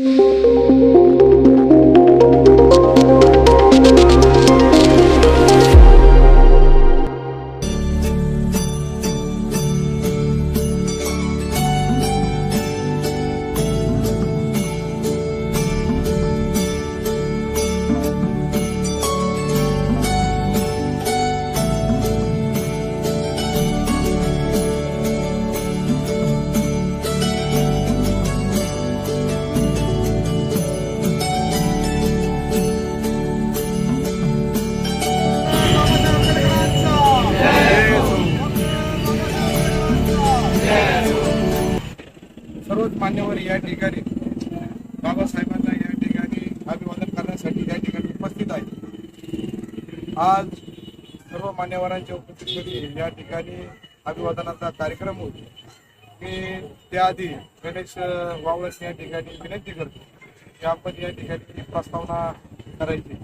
Música आज सर्व मान्यवरांच्या उपस्थितीमध्ये या ठिकाणी अभिवादनाचा कार्यक्रम होतो. मी त्याआधी गणेश वावळस या ठिकाणी विनंती करतो की आपण या ठिकाणी प्रस्तावना करायची.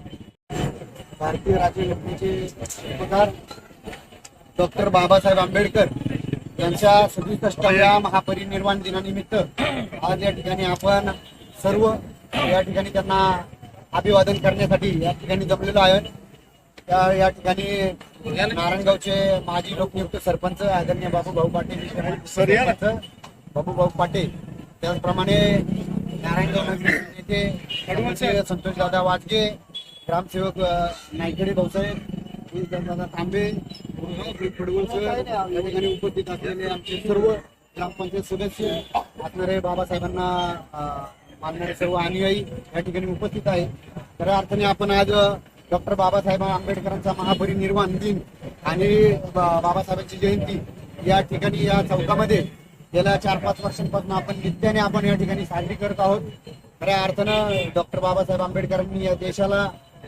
भारतीय राज्यघटनेचे उपकार डॉक्टर बाबासाहेब आंबेडकर यांच्या सदुसष्टाव्या महापरिनिर्वाण दिनानिमित्त आज या ठिकाणी आपण सर्व या ठिकाणी त्यांना अभिवादन करण्यासाठी या ठिकाणी जमलेलो आहे त्या या ठिकाणी नारायणगावचे माजी लोकनियुक्त सरपंच आदरणीय बाबू भाऊ पाटील बाबू भाऊ पाटील त्याचप्रमाणे नारायणगाव येथे संतोष दादा वाजगे ग्रामसेवक अ, नायकडे भाऊसाहेब दादा तांबे या ठिकाणी उपस्थित असलेले आमचे सर्व ग्रामपंचायत सदस्य असणारे बाबासाहेबांना मानणारे सर्व अनुयायी या ठिकाणी उपस्थित आहे खऱ्या अर्थाने आपण आज डॉक्टर बाबासाहेब आंबेडकरांचा महापरिनिर्वाण दिन आणि बा- बाबासाहेबांची जयंती या ठिकाणी या चौकामध्ये गेल्या चार पाच वर्षांपासून आपण नित्याने आपण या ठिकाणी साजरी करत आहोत. खऱ्या अर्थानं डॉक्टर बाबासाहेब आंबेडकरांनी या देशाला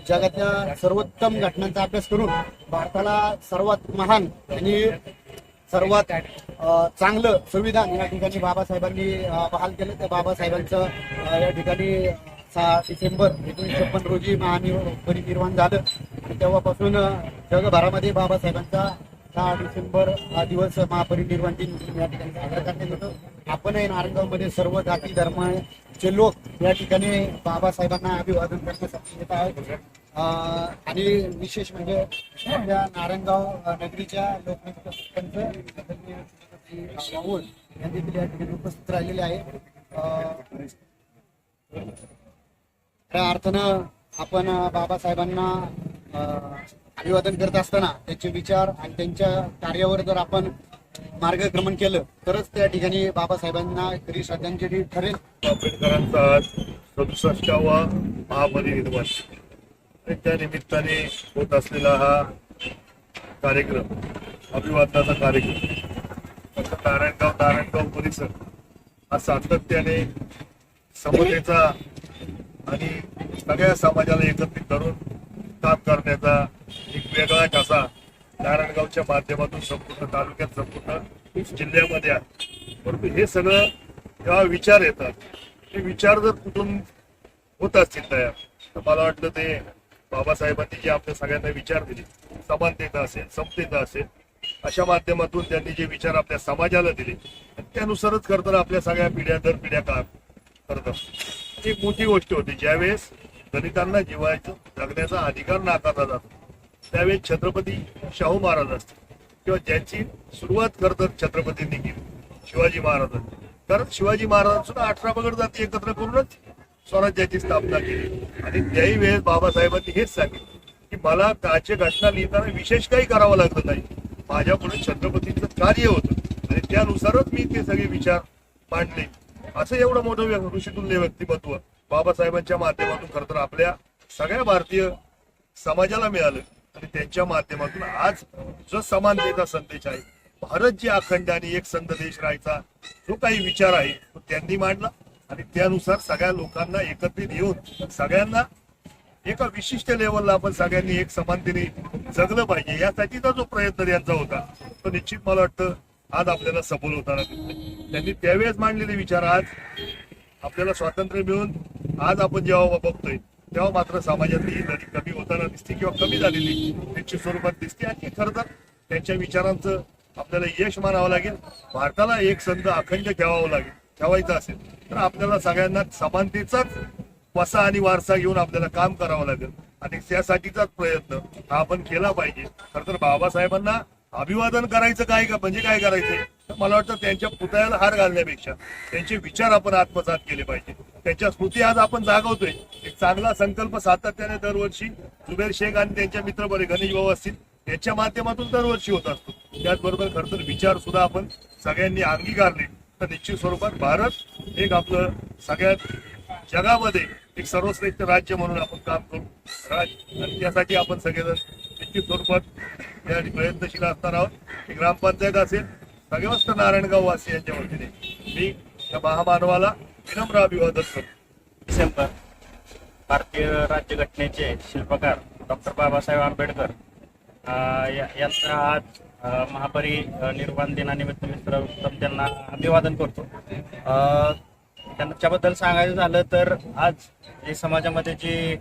जगातल्या सर्वोत्तम घटनांचा अभ्यास करून भारताला सर्वात महान आणि सर्वात चांगलं संविधान या ठिकाणी बाबासाहेबांनी बहाल केलं. त्या बाबासाहेबांचं या ठिकाणी सहा डिसेंबर एकोणीसशे छप्पन रोजी महापरिनिर्वाण झालं. आणि तेव्हापासून जगभरामध्ये बाबासाहेबांचा सहा डिसेंबर हा दिवस महापरिनिर्वाण दिन या ठिकाणी साजरा करण्यात येतो. आपणही नारायणगावमध्ये सर्व जाती धर्माचे लोक या ठिकाणी बाबासाहेबांना अभिवादन करण्यासाठी येत आहेत. आणि विशेष म्हणजे आपल्या नारायणगाव नगरीच्या लोकनियुक्त सरपंच यांनी देखील या ठिकाणी उपस्थित राहिलेले आहे. खऱ्या त्या अर्थानं आपण बाबासाहेबांना अं, अभिवादन करत असताना त्यांचे विचार आणि त्यांच्या कार्यावर जर आपण मार्गक्रमण केलं तरच त्या ठिकाणी बाबासाहेबांना खरी श्रद्धांजली ठरेल. आंबेडकरांचा आज सदुसष्टावा महापरिनिर्वाण आणि त्या निमित्ताने होत असलेला हा कार्यक्रम अभिवादनाचा कार्यक्रम. नारायणगाव नारायणगाव परिसर हा सातत्याने समतेचा आणि सगळ्या समाजाला एकत्रित धरून काम करण्याचा एक वेगळा ठसा नारायणगावच्या माध्यमातून संपूर्ण तालुक्यात संपूर्ण जिल्ह्यामध्ये आहे. परंतु हे सगळं जेव्हा विचार येतात ते विचार जर कुठून होत असतील तयार तर मला वाटलं ते बाबासाहेबांनी जे आपल्या सगळ्यांना विचार दिले समानतेचा असेल समतेचा असेल अशा माध्यमातून त्यांनी जे विचार आपल्या समाजाला दिले त्यानुसारच करताना आपल्या सगळ्या पिढ्या दर पिढ्या काम करत असतो एक मोठी गोष्ट होती. ज्यावेळेस दलितांना जिवायचं जगण्याचा अधिकार नाकारला जातो त्यावेळेस छत्रपती शाहू महाराज असतील. किंवा ज्यांची सुरुवात करतात छत्रपतींनी केली शिवाजी महाराजांनी कारण शिवाजी महाराजांनी सुद्धा अठरा पगड जाती एकत्र करूनच स्वराज्याची स्थापना केली. आणि त्याही वेळेस बाबासाहेबांनी हेच सांगितलं की मला काचे घटना लिहिताना विशेष काही करावं लागलं नाही. माझ्यापुढे छत्रपतींचं कार्य होतं. आणि त्यानुसारच मी ते सगळे विचार मांडले. असं एवढं मोठं ऋषितुल्य व्यक्तिमत्व बाबासाहेबांच्या माध्यमातून खरं तर आपल्या सगळ्या भारतीय समाजाला मिळालं. आणि त्यांच्या माध्यमातून आज जो समानतेचा संदेश आहे भारत जे अखंड आणि एक संत देश राहायचा जो काही विचार आहे तो त्यांनी मांडला. आणि त्यानुसार सगळ्या लोकांना एकत्रित येऊन सगळ्यांना एका विशिष्ट लेवलला आपण सगळ्यांनी एक समानतेने जगलं पाहिजे यासाठीचा जो प्रयत्न त्यांचा होता तो निश्चित मला वाटतं आज आपल्याला सफल होताना दिसतोय. त्यांनी त्यावेळेस मांडलेले विचार आज आपल्याला स्वातंत्र्य मिळून आज आपण जेव्हा बघतोय तेव्हा मात्र समाजातली ही लढी कमी होताना दिसते किंवा कमी झालेली त्यांची स्वरूपात दिसते. आणि खरं तर त्यांच्या विचारांचं आपल्याला यश मानावं लागेल. भारताला एक संघ अखंड ठेवावं लागेल ठेवायचं असेल तर आपल्याला सगळ्यांना समानतेचाच वसा आणि वारसा घेऊन आपल्याला काम करावं लागेल. आणि त्यासाठीचाच प्रयत्न हा आपण केला पाहिजे. खर तर बाबासाहेबांना अभिवादन करायचं काय का? म्हणजे काय करायचंय तर मला वाटतं त्यांच्या पुतळ्याला हार घालण्यापेक्षा त्यांचे विचार आपण आत्मसात केले पाहिजे. त्यांच्या स्मृती आज आपण जागवतोय. एक चांगला संकल्प सातत्याने दरवर्षी जुबेर शेख आणि त्यांच्या मित्र बरे गणेश भाऊ असतील यांच्या माध्यमातून दरवर्षी होत असतो. त्याचबरोबर खर तर विचार सुद्धा आपण सगळ्यांनी अंगीकारले. तर निश्चित स्वरूपात भारत एक आपलं सगळ्यात जगामध्ये एक सर्वश्रेष्ठ राज्य म्हणून आपण काम करू. राज आणि त्यासाठी आपण सगळेजण निश्चित स्वरूपात या प्रयत्नशील असणार आहोत. ही ग्रामपंचायत असेल सगळ्यास्त नारायणगाव वासी यांच्या वतीने. मी या महामानवाला विनम्र अभिवादन करतो. डिसेंबर भारतीय राज्यघटनेचे शिल्पकार डॉक्टर बाबासाहेब आंबेडकर या- यांचा आज महापरी निर्माण निर्वाण दिनानिमित्त मित्र त्यांना अभिवादन करतो. त्यांच्याबद्दल सांगायचं झालं तर आज जे समाजामध्ये जे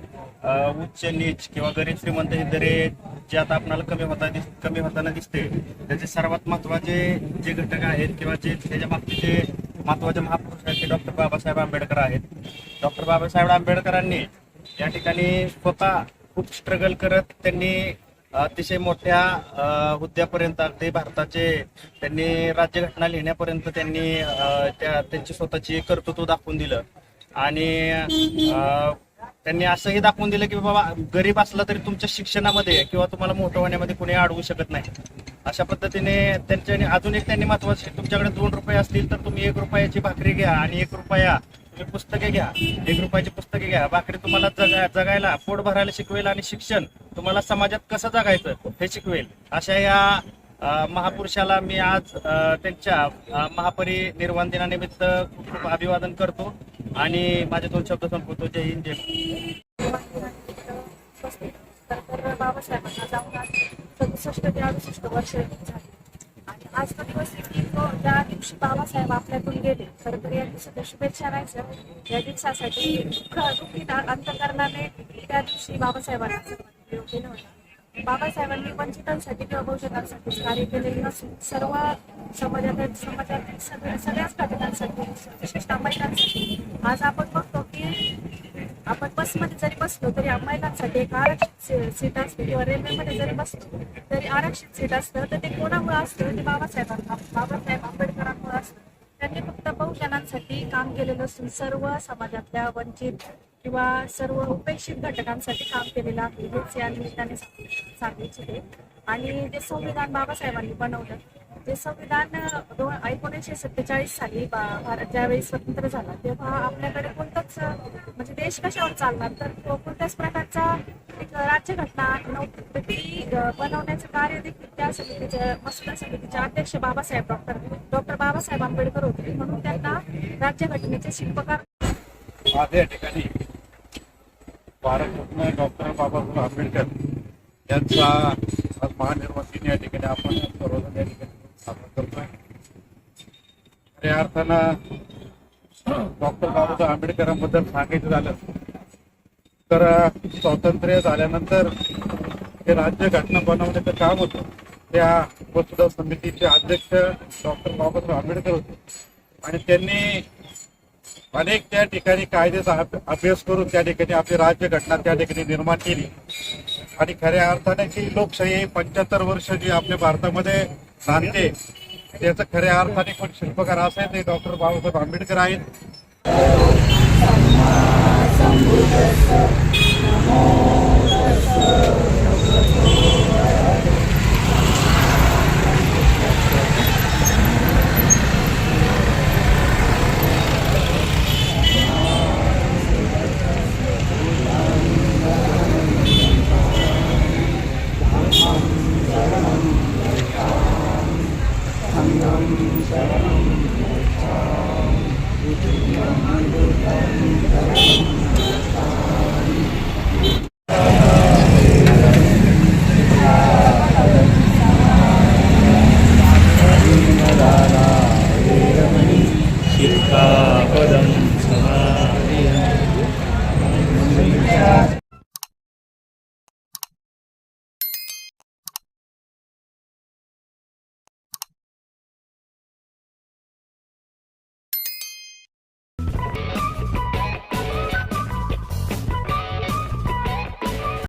उच्च नीच किंवा गरीब श्रीमंत हे दरे जे आता आपल्याला कमी होता कमी होताना दिसते त्याचे सर्वात महत्त्वाचे जे घटक आहेत किंवा जे त्याच्या मागचे जे महत्त्वाचे महापुरुष आहेत ते डॉक्टर बाबासाहेब आंबेडकर आहेत. डॉक्टर बाबासाहेब आंबेडकरांनी या ठिकाणी स्वतः खूप स्ट्रगल करत त्यांनी अतिशय मोठ्या हुद्द्यापर्यंत अगदी भारताचे त्यांनी राज्यघटना लिहिण्यापर्यंत त्यांनी त्या त्यांची स्वतःची कर्तृत्व दाखवून दिलं. आणि त्यांनी असंही दाखवून दिलं की बाबा गरीब असला तरी तुमच्या शिक्षणामध्ये किंवा तुम्हाला मोठं होण्यामध्ये कोणी अडवू शकत नाही. अशा पद्धतीने त्यांच्याने अजून एक त्यांनी महत्त्वाचे तुमच्याकडे दोन रुपये असतील तर तुम्ही एक रुपयाची भाकरी घ्या आणि एक रुपया तुम्ही पुस्तके घ्या. एक रुपयाची पुस्तके घ्या. भाकरी तुम्हाला जगा जगायला पोट भरायला शिकवेल आणि शिक्षण तुम्हाला समाजात कसं जगायचं हे शिकवेल. अशा या महापुरुषाला मी आज त्यांच्या महापरिनिर्वाण दिनानिमित्त खूप अभिवादन करतो. आणि माझे दोन शब्द संपवतो. जय हिंद जय तर बाबासाहेबांना जाऊन सदुसष्ट ते अडुसष्ट वर्ष झाली आणि आज तो दिवस आहे की तो ज्या दिवशी बाबासाहेब आपल्यातून गेले. तर या दिवसाच्या शुभेच्छा राहायचं या दिवसासाठी दुःख दुःखी अंतकरणाने त्या दिवशी बाबासाहेबांना सर्वांनी बाबासाहेबांनी वंचितांसाठी किंवा बहुजनांसाठी कार्य केलेले नसून सर्व समाजातील समाजातील सगळ्या सगळ्याच घटकांसाठी विशेषतः महिलांसाठी. आज आपण बघतो की आपण बसमध्ये जरी बसलो तरी महिलांसाठी एक आरक्षित सीट असते किंवा रेल्वेमध्ये जरी बसलो तरी आरक्षित सीट असतं. तर ते कोणामुळे असतं? ते बाबासाहेबांना बाबासाहेब आंबेडकरांमुळे असतं. त्यांनी फक्त बहुजनांसाठी काम केलेलं असून सर्व समाजातल्या वंचित किंवा सर्व उपेक्षित घटकांसाठी काम केलेलं आहे हेच या निमित्ताने सांगू- इच्छिते आणि जे संविधान बाबासाहेबांनी बनवलं ते संविधान दोन एकोणीसशे सत्तेचाळीस साली बा- भारत ज्यावेळी स्वतंत्र झाला तेव्हा आपल्याकडे कोणतंच म्हणजे देश कशावर चालणार? तर तो कोणत्याच प्रकारचा एक राज्यघटना नव्हती. ती बनवण्याचं कार्य देखील त्या समितीच्या मसुदा समितीचे अध्यक्ष बाबासाहेब डॉक्टर डॉक्टर बाबासाहेब आंबेडकर होते. म्हणून त्यांना राज्यघटनेचे शिल्पकार या ठिकाणी भारतरत्न डॉक्टर बाबासाहेब आंबेडकर यांचा आज महानिर्वाण दिन या ठिकाणी आपण सर्वजण या ठिकाणी साजरा करतोय. खऱ्या अर्थानं डॉक्टर बाबासाहेब आंबेडकरांबद्दल सांगायचं झालं तर स्वातंत्र्य झाल्यानंतर हे राज्य घटना बनवण्याचं काम होतं. त्या वसुधा समितीचे अध्यक्ष डॉक्टर बाबासाहेब आंबेडकर होते. आणि त्यांनी अनेक त्या ठिकाणी कायद्याचा अभ्यास करून त्या ठिकाणी आपली राज्य घटना त्या ठिकाणी निर्माण केली. आणि खऱ्या अर्थाने की लोकशाही पंच्याहत्तर वर्ष जी आपल्या भारतामध्ये नांदते त्याचं खऱ्या अर्थाने कोण शिल्पकार असेल ते डॉक्टर बाबासाहेब आंबेडकर आहेत.